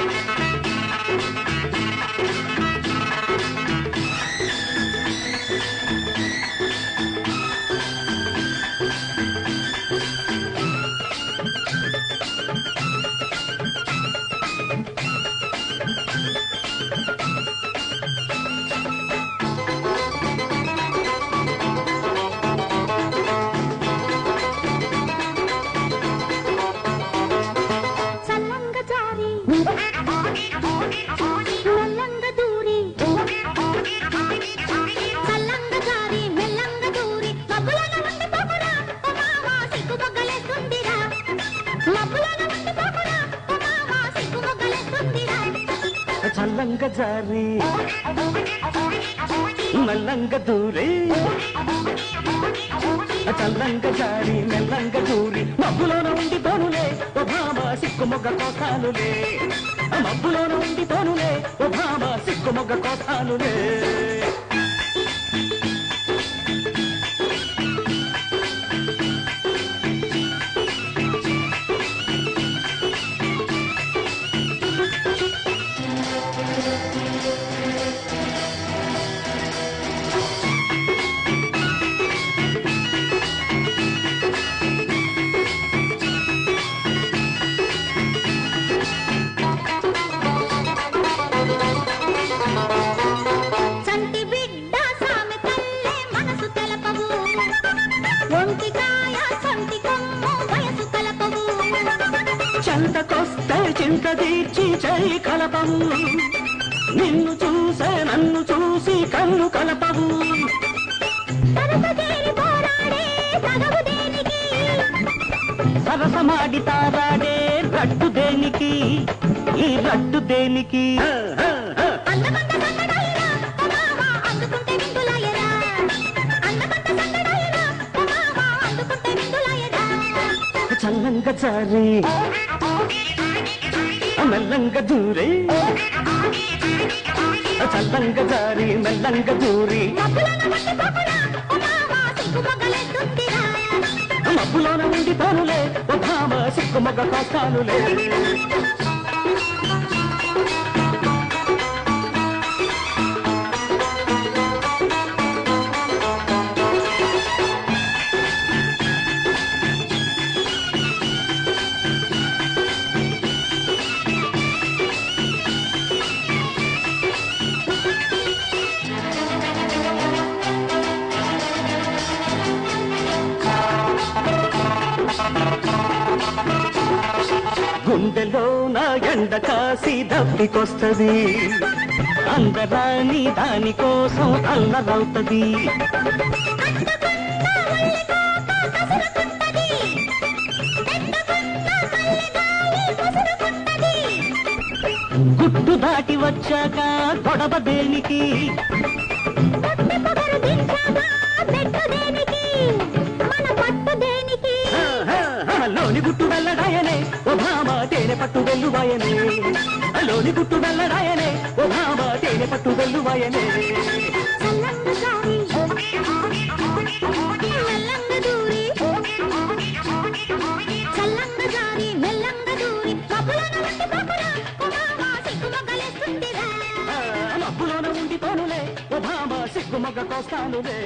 చల్లంగ జారి మెల్లంగ దూరి. చల్లంగ జారి మెల్లంగ దూరి. ఉండి పోకురా ఓ సిగ్గు మొగ్గలేస్తుందిరా ఉండి పోకురా ఓ సిగ్గు మొగ్గలేస్తుందిరా. చల్లంగ జారి. మెల్లంగ దూరి. చల్లంగ జారి మెల్లంగ దూరి మబ్బులోన ఉండి తోనులే ఓ భామ సిక్కు మొగ్గ కోసానులే మబ్బులోన ఉండి తోనులే ఓ భామ సిక్కు మొగ్గ కోసానులే చెంతకొస్తే చింత తీర్చి చేయి కలపవు. నిన్ను చూసే నన్ను చూసి కన్ను కలపవు. సరసమాడి తారాడే రట్టు దేనికి? ఈ రట్టు దేనికి? చల్లంగ జారి మెల్లంగ దూరి చల్లంగ జారి మెల్లంగ దూరి మబ్బులోన ఉండి తానులే ఒక భామ సిక్కు గుండెలో నా ఎండ కాసి దప్పికొస్తది. అందరాని దానికోసం అల్లరవుతది. గుట్టు దాటి వచ్చాక గొడవ దేనికి? ఓ భామ తేనె పట్టు వెల్లువాయనే. లోని గుట్టు వెళ్ళడాయనే ఓ భామ తేనె పట్టు వెల్లువాయనే. మబ్బులోన ఉండి తోనులే ఓ భామ సిగ్గు కోస్తానులే.